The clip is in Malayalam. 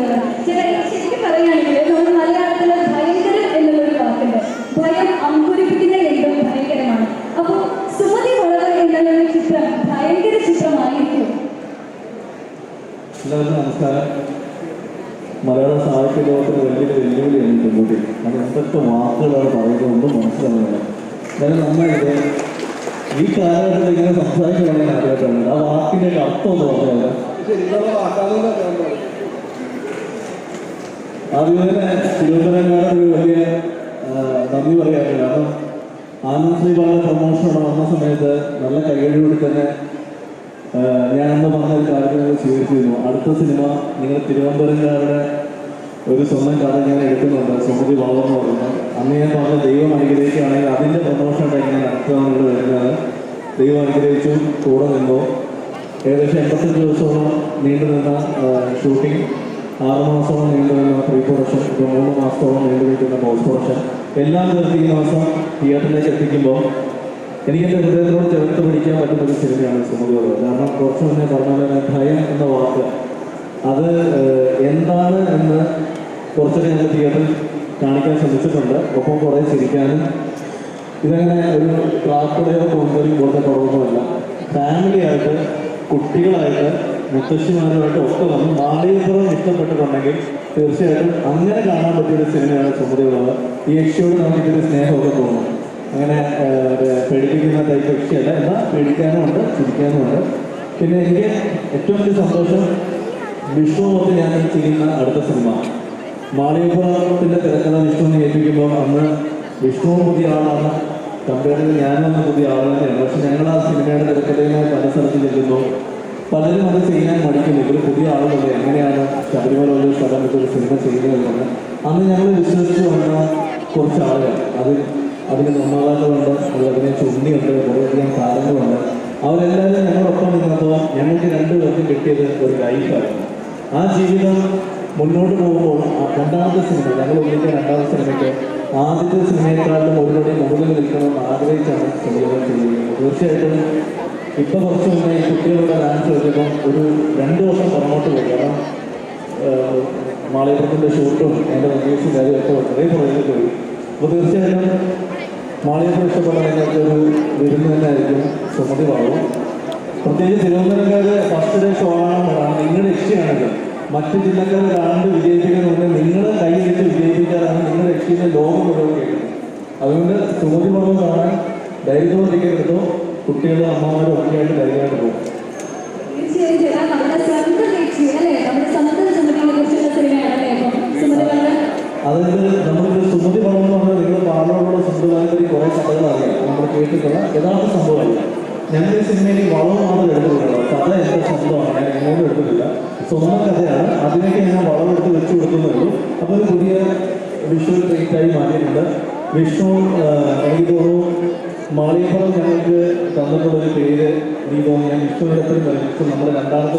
രീതിയാണ് ശരി- ശരിക്കും പറയുകയാണെങ്കിൽ നമ്മൾ മലയാളത്തിൽ ഭയങ്കരം എന്നുള്ളൊരു വാക്കുണ്ട് ഭയം അങ്കുരിപ്പിക്കുന്ന എന്തും ഭയങ്കരമാണ് അപ്പോൾ സുമതി വളവ് എന്നുള്ളൊരു ചിത്രം ഭയങ്കര ചിത്രമായിരിക്കും എല്ലാവർക്കും നമസ്കാരം. മലയാള സാഹിത്യ ലോകത്തിന് വലിയൊരു വെല്ലുവിളിയാണ് പെൺകുട്ടി. അത് എന്തൊക്കെ വാക്കുകളാണ് പറയുന്നതൊന്നും മനസ്സിലാവുന്നില്ല. ഞാൻ നമ്മളിത് ഈ കാലഘട്ടത്തിൽ ഇങ്ങനെ സംസാരിക്കുകയാണെങ്കിൽ ആദ്യമായിട്ടാണ് ആ വാക്കിന്റെ അർത്ഥം ഒന്ന് പറഞ്ഞാൽ ആദ്യം തന്നെ ഒരു വലിയ നന്ദി പറയാറ് കാരണം ആനന്ദ് പറഞ്ഞ പ്രൊമോഷനോടെ വന്ന സമയത്ത് നല്ല കൈകഴിയോട് തന്നെ ഞാൻ അന്ന് പറഞ്ഞ ഒരു കാര്യങ്ങൾ സ്വീകരിച്ചിരുന്നു. അടുത്ത സിനിമ നിങ്ങൾ തിരുവനന്തപുരംകാരുടെ ഒരു സ്വന്തം കഥ ഞാൻ എടുക്കുന്നുണ്ട് സുമതി വളർന്നു പറയുന്നത് അന്ന് ഞാൻ പറഞ്ഞ ദൈവം അനുഗ്രഹിക്കുകയാണെങ്കിൽ അതിന്റെ പ്രൊമോഷനായിട്ട് എങ്ങനെ നടത്തുകയാണ് വരുന്നത് ദൈവം അനുഗ്രഹിച്ചു കൂടെ നിന്നു. ഏകദേശം എൺപത്തഞ്ച് ദിവസത്തോളം നീണ്ടു നിന്ന ഷൂട്ടിംഗ് ആറ് നീണ്ടുവരുന്ന പ്രീ പ്രൊഡക്ഷൻ ഇപ്പോൾ മൂന്ന് മാസത്തോളം നീണ്ടു നിൽക്കുന്ന പോസ്റ്റ് പ്രൊഡക്ഷൻ എല്ലാം ചേർത്ത് ഈ മാസം തിയേറ്ററിലേക്ക് എത്തിക്കുമ്പോൾ എനിക്ക് ഹൃദയത്തോട് ചേർത്ത് പിടിക്കാൻ പറ്റുന്ന ഒരു സിനിമയാണ് സുമതിയോട് കാരണം കുറച്ച് മുന്നേ പറഞ്ഞ ഭയം എന്ന വാക്ക്. അത് എന്താണ് എന്ന് കുറച്ചൊക്കെ ഞങ്ങൾ തിയേറ്ററിൽ കാണിക്കാൻ ശ്രമിച്ചിട്ടുണ്ട്. ഒപ്പം കുറേ ചിരിക്കാനും ഇതങ്ങനെ ഒരു ക്ലാസ്സുടെയോ കൊണ്ടുവരും പോലത്തെ കുറവൊന്നുമല്ല. ഫാമിലിയായിട്ട് കുട്ടികളായിട്ട് മുത്തശ്ശിമാരുമായിട്ട് ഒക്കെ വന്ന് മാളികപ്പുറം ഇഷ്ടപ്പെട്ടിട്ടുണ്ടെങ്കിൽ തീർച്ചയായിട്ടും അങ്ങനെ കാണാൻ പറ്റിയൊരു സിനിമയാണ് സുമതിയുള്ളത്. ഈ യക്ഷിയോട് നമുക്കിതൊരു സ്നേഹമൊക്കെ തോന്നും. അങ്ങനെ പേടിപ്പിക്കുന്ന ടൈപ്പ് യക്ഷിയല്ല. എന്നാൽ പേടിക്കാനും ഉണ്ട് ചിരിക്കാനും ഉണ്ട്. പിന്നെ എനിക്ക് ഏറ്റവും വലിയ സന്തോഷം വിഷ്ണുവൊക്കെ ഞാൻ ചെയ്യുന്ന അടുത്ത സിനിമ. മാളികപ്പുറത്തിന്റെ തിരക്കഥ വിഷ്ണുവിനെ ഏൽപ്പിക്കുമ്പോൾ അന്ന് വിഷ്ണുവും പുതിയ ആളാണ്. കമ്പയർ ഞാനും പുതിയ ആളാണ് പക്ഷെ ഞങ്ങൾ ആ സിനിമയുടെ തിരക്കഥയുമായി പല സ്ഥലത്ത് ചെല്ലുന്നു പലരും അത് ചെയ്യാൻ മടിക്കുന്നു. ഇവർ പുതിയ ആളുകളുണ്ട് എങ്ങനെയാണ് ശബരിമല ഒരു സ്ഥലം ഒരു സിനിമ ചെയ്യുന്നതെന്ന്. അന്ന് ഞങ്ങൾ വിശ്വസിച്ച് വന്ന കുറച്ച് ആളുകൾ. അത് അതിന് നിർമ്മാതാക്കളുണ്ട് അതിനെ ചുണ്ടിയുണ്ട് കുറേയധികം താരങ്ങളുണ്ട്. അവരെല്ലാവരും ഞങ്ങളൊപ്പം നിന്നപ്പോൾ ഞങ്ങൾക്ക് രണ്ടു പേർക്ക് കിട്ടിയത് ഒരു ലൈഫായിരുന്നു ആ ജീവിതം മുന്നോട്ട് പോകുമ്പോൾ രണ്ടാമത്തെ സിനിമ ഞങ്ങൾ ഒന്നിച്ച രണ്ടാമത്തെ സിനിമയ്ക്ക് ആദ്യത്തെ സിനിമയെക്കാളും ഒരുപടി മുകളിൽ നിൽക്കണമെന്ന് ആഗ്രഹിച്ചാണ് സിനിമകൾ ചെയ്യുന്നത്. തീർച്ചയായിട്ടും ഇപ്പൊ കുറച്ച് മുന്നേ കുട്ടികളുടെ ഡാൻസ് കളിച്ചപ്പോൾ ഒരു രണ്ട് വർഷം പുറമോട്ട് പോയി. കാരണം ഏഹ്, ഷൂട്ടും എന്റെ നിർദ്ദേശവും കാര്യമൊക്കെ വളരെ പുറകിൽ പോയി. അപ്പോൾ തീർച്ചയായിട്ടും മാളികപ്പുറം ഇഷ്ടപ്പെട്ട നിങ്ങൾക്ക് ഒരു വിരുന്ന് തന്നെ ആയിരിക്കും സുമതി വളവും പ്രത്യേകിച്ച് തിരുവനന്തപുരക്കാര് ഫസ്റ്റ് ഡേ ഷോ ആണ് നിങ്ങളുടെ ഇഷ്ടമാണത് മറ്റ് ജില്ലക്കാർ കാണുന്നത് വിജയിപ്പിക്കുന്നുണ്ട് നിങ്ങൾ കൈയടിച്ച് വിജയിപ്പിക്കാറാണ് നിങ്ങളുടെ ലക്ഷ്യം ലോകം മുഴുവൻ കേൾക്കുന്നത്. അതുകൊണ്ട് സുമതി പറഞ്ഞു കാണാൻ ധൈര്യത്തോടെ ടിക്കറ്റ് എടുത്തോ കുട്ടികളും അമ്മമാരും ഒക്കെ ആയിട്ട് ധൈര്യമായിട്ട് പോകും. അതായത് നമ്മളിത് സുമതി പണം എന്ന് പറഞ്ഞാൽ നിങ്ങൾ പാലോടുള്ള സമ്പ്രദായത്തിൽ കുറേ കഥകളറിയാം. നമ്മൾ കേട്ടിട്ടുള്ള യഥാർത്ഥ സംഭവമല്ല. ഞങ്ങൾ ഈ സിനിമയിൽ വളവ് മാത്രം എടുത്തിട്ടുള്ളൂ കഥ എന്റെ സ്വന്തമാണ്? ഞാൻ എങ്ങോട്ടും എടുത്തിട്ടില്ല. സ്വന്തം കഥയാണ്. അതിനൊക്കെ ഞാൻ വളവെടുത്ത് വെച്ച് കൊടുക്കുന്നുള്ളൂ അപ്പോൾ ഒരു പുതിയ വിഷ്വൽ ട്രീറ്റായി മാറ്റിയിട്ടുണ്ട് വിഷ്ണു എനിക്ക് തോന്നുന്നു മാളികപ്പുറം ഞങ്ങൾക്ക് തന്നിട്ടുള്ളൊരു പേര് ദീപം ഞാൻ വിഷ്ണുവിനത്തിൽ പറയും. നമ്മുടെ രണ്ടാമത്തെ